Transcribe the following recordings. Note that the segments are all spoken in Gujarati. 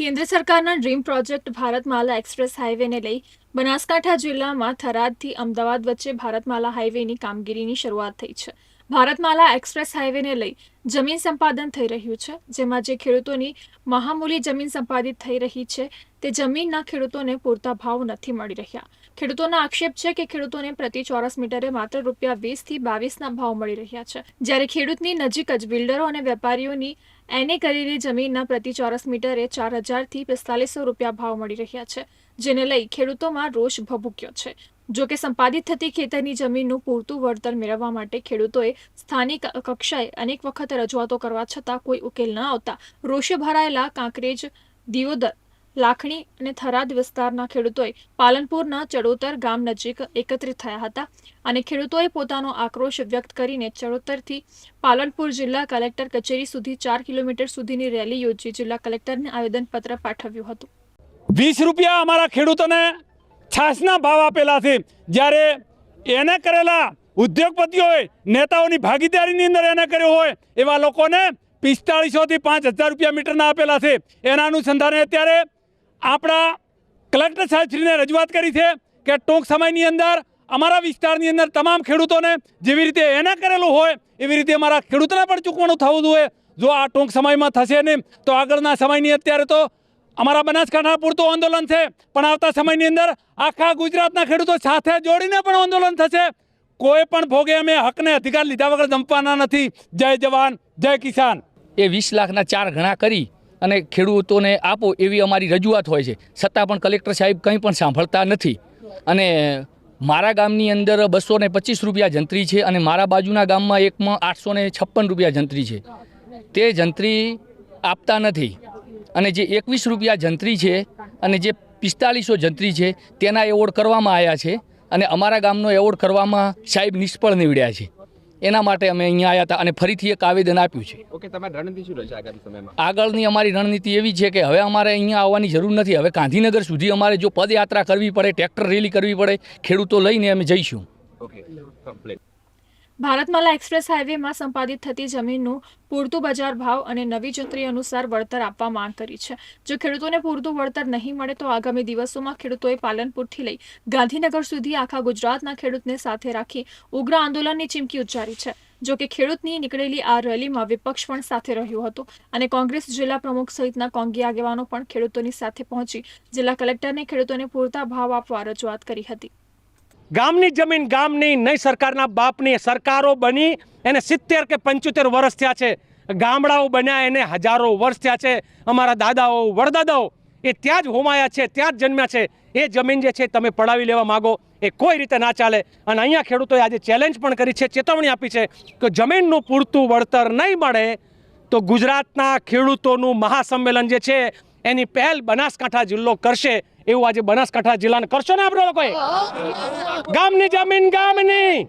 કેન્દ્ર સરકારના ડ્રીમ પ્રોજેક્ટ ભારતમાલા એક્સપ્રેસ હાઈવેને લઈ બનાસકાંઠા જિલ્લામાં થરાદથી અમદાવાદ વચ્ચે ભારતમાલા હાઈવેની કામગીરીની શરૂઆત થઈ છે. ભારતમાલા એક્સપ્રેસ હાઈવેને લઈ જમીન સંપાદન થઈ રહ્યું છે, જેમાં જે ખેડૂતોની મહામૂલી જમીન સંપાદિત થઈ રહી છે, તે જમીનના ખેડૂતોને પૂરતા ભાવ નથી મળી રહ્યા. ખેડૂતોના આક્ષેપ છે કે ખેડૂતોને પ્રતિ ચોરસ મીટરે માત્ર રૂપિયા વીસથી બાવીસના ભાવ મળી રહ્યા છે. જ્યારે ખેડૂતની નજીક જ બિલ્ડરો અને વેપારીઓની એને કરીને જમીનના પ્રતિ ચોરસ મીટરે ચાર હજારથી પિસ્તાલીસો રૂપિયા ભાવ મળી રહ્યા છે, જેને લઈ ખેડૂતોમાં રોષ ભભૂક્યો છે. જો કે સંપાદિત થતી ખેતરની જમીનનું પૂરતું વળતર મેળવવા માટે ખેડૂતોએ સ્થાનિક કક્ષાએ અનેક વખત રજૂઆતો કરવા છતાં કોઈ ઉકેલ ન આવતા રોષે ભરાયેલા કાંકરેજ, દિયોદર લાખણી અને થરાદ વિસ્તારના ખેડૂતોએ પાલનપુરના ચડોતર ગામ નજીક એકત્રિત થયા હતા અને ખેડૂતોએ પોતાનો આક્રોશ વ્યક્ત કરીને ચડોતરથી પાલનપુર જિલ્લા કલેક્ટર કચેરી સુધી ચાર કિલોમીટર સુધીની રેલી યોજી જિલ્લા કલેક્ટરને આવેદનપત્ર પાઠવ્યું હતું. વીસ રૂપિયા અમારા ખેડૂતોને છાસના ભાવ આપેલા છે જ્યારે એને કરેલા ઉદ્યોગપતિઓએ નેતાઓની ભાગીદારીની અંદર એને કર્યો હોય એવા લોકોને પિસ્તાળીસોથી પાંચ હજાર રૂપિયા મીટરના આપેલા છે એના અનુસંધાને અત્યારે આપણા કલેક્ટર સાહેબશ્રીને રજૂઆત કરી છે કે ટૂંક સમયની અંદર અમારા વિસ્તારની અંદર તમામ ખેડૂતોને જેવી રીતે એને કરેલું હોય, એવી રીતે અમારા ખેડૂતોને પણ ચૂકવણું થવું જોઈએ. જો આ ટૂંક સમયમાં થશે નહીં, તો આગળના સમયની અત્યારે તો અમારા બનાસકાંઠા પૂરતું આંદોલન છે, પણ આવતા સમયની અંદર આખા ગુજરાતના ખેડૂતો સાથે જોડીને પણ આંદોલન થશે. કોઈ પણ ભોગે અમે હકને અધિકાર લીધા વગર જંપવાના નથી. જય જવાન, જય કિસાન. એ વીસ લાખના ચાર ઘણા કરી અને ખેડૂતોને આપો એવી અમારી રજૂઆત હોય છે. છતાં પણ કલેક્ટર સાહેબ કંઈ પણ સાંભળતા નથી. અને મારા ગામની અંદર બસો ને પચીસ રૂપિયા જંત્રી છે અને મારા બાજુના ગામમાં એકમાં આઠસો ને છપ્પન રૂપિયા જંત્રી છે. તે જંત્રી આપતા નથી. અને જે એકવીસ રૂપિયા જંત્રી છે અને જે પિસ્તાલીસો જંત્રી છે, તેના એવોર્ડ કરવામાં આવ્યા છે અને અમારા ગામનો એવોર્ડ કરવામાં સાહેબ નિષ્ફળ નીવડ્યા છે. એના માટે અમે અહીંયા આવ્યા હતા અને ફરીથી એક આવેદન આપ્યું છે. ઓકે તમારી રણનીતિ શું રહેશે આગામી સમયમાં? આગળની અમારી રણનીતિ એવી છે કે હવે અમારે અહીંયા આવવાની જરૂર નથી. હવે ગાંધીનગર સુધી અમારે જો પદયાત્રા કરવી પડે ટ્રેક્ટર રેલી કરવી પડે ખેડૂતો લઈને અમે જઈશું. Okay complete. ભારતમાલા એક્સપ્રેસ હાઇવેમાં સંપાદિત થતી જમીનનું પૂરતું બજાર ભાવ અને નવી જંત્રી અનુસાર વળતર આપવા માંગ કરી છે. જો ખેડૂતોને પૂરતું વળતર નહીં મળે તો આગામી દિવસોમાં ખેડૂતોએ પાલનપુરથી લઈ ગાંધીનગર સુધી આખા ગુજરાતના ખેડૂતને સાથે રાખી ઉગ્ર આંદોલનની ચીમકી ઉચ્ચારી છે. જો કે ખેડૂતની નીકળેલી આ રેલીમાં વિપક્ષ પણ સાથે રહ્યું હતું અને કોંગ્રેસ જિલ્લા પ્રમુખ સહિતના કોંગી આગેવાનો પણ ખેડૂતોની સાથે પહોંચી જિલ્લા કલેક્ટરને ખેડૂતોને પૂરતા ભાવ આપવા રજૂઆત કરી હતી. ગામની જમીન ગામની નહીં, સરકારના બાપની. સરકારો બની એને સિત્તેર કે પંચોતેર વર્ષ થયા છે. ગામડાઓ બન્યા એને હજારો વર્ષ થયા છે. અમારા દાદાઓ, વડદાદાઓ, એ ત્યાં જ હોમાયા છે, ત્યાં જ જન્મ્યા છે. એ જમીન જે છે તમે પડાવી લેવા માગો. એ કોઈ રીતે ના ચાલે. અને અહીંયા ખેડૂતોએ આજે ચેલેન્જ પણ કરી છે, ચેતવણી આપી છે કે જમીનનું પૂરતું વળતર નહીં મળે તો ગુજરાતના ખેડૂતોનું મહાસંમેલન જે છે એની પહેલ બનાસકાંઠા જિલ્લો કરશે. એવું આજે બનાસકાંઠા જિલ્લાને કરશો ને આપણે લોકોએ? ગામની જમીન ગામની.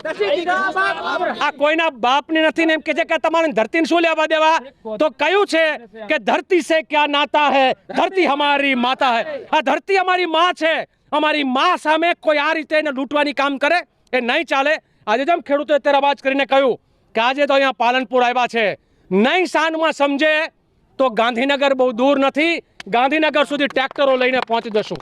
આ કોઈના બાપની નથી ને એમ કે છે કે તમારે ધરતીને શું લેવા દેવા? તો કયું છે કે ધરતી સે ક્યાં નાતા હે? ધરતી હમારી માતા હે. આ ધરતી અમારી માં છે. અમારી માં સામે કોઈ આ રીતે એને લૂંટવાની કામ કરે? એ નહીં ચાલે. આજે જેમ ખેડૂતોએ અવાજ કરીને કહ્યું કે આજે તો અહીંયા પાલનપુર આવ્યા છે. નહીં સાનમાં સમજે તો ગાંધીનગર બહુ દૂર નથી. ગાંધીનગર સુધી ટ્રેક્ટરો લઈને પહોંચી જશું.